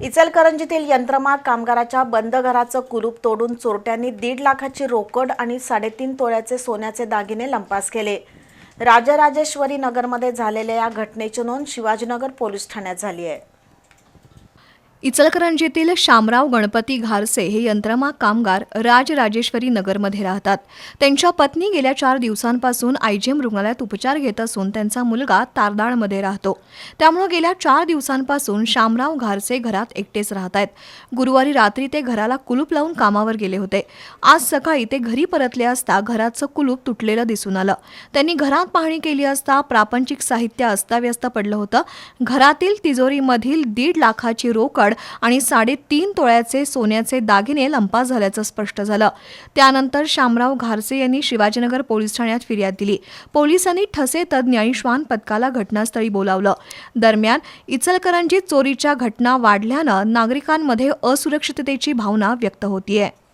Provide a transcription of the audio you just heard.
इचलकरंजीतील यंत्रमाग कामगाराच्या बंद घराचं कुलूप तोडून चोरट्यांनी दीड लाखाची रोकड आणि साडेतीन तोळ्याचे सोन्याचे दागिने लंपास केले. राजराजेश्वरी नगरमध्ये झालेल्या या घटनेची नोंद शिवाजीनगर पोलीस ठाण्यात झाली आहे. इचलकरंजीतील शामराव गणपती घारसे हे यंत्रमाग कामगार राजराजेश्वरी नगरमध्ये राहतात. त्यांच्या पत्नी गेल्या चार दिवसांपासून आयजीएम रुग्णालयात उपचार घेत असून त्यांचा मुलगा तारदाळमध्ये राहतो. त्यामुळे गेल्या चार दिवसांपासून शामराव घारसे घरात एकटेच राहत आहेत. गुरुवारी रात्री ते घराला कुलूप लावून कामावर गेले होते. आज सकाळी ते घरी परतले असता घराचं कुलूप तुटलेलं दिसून आलं. त्यांनी घरात पाहणी केली असता प्रापंचिक साहित्य अस्ताव्यस्त पडलं होतं. घरातील तिजोरीमधील दीड लाखाची रोकड आणि साडेतीन तोळ्याचे सोन्याचे दागिने लंपास झाल्याचं स्पष्ट झालं. त्यानंतर शामराव घारसे यांनी शिवाजीनगर पोलीस ठाण्यात फिर्याद दिली. पोलिसांनी ठसे तज्ज्ञ आणि श्वान पथकाला घटनास्थळी बोलावलं. दरम्यान इचलकरंजीत चोरीच्या घटना वाढल्यानं नागरिकांमध्ये असुरक्षिततेची भावना व्यक्त होतीये.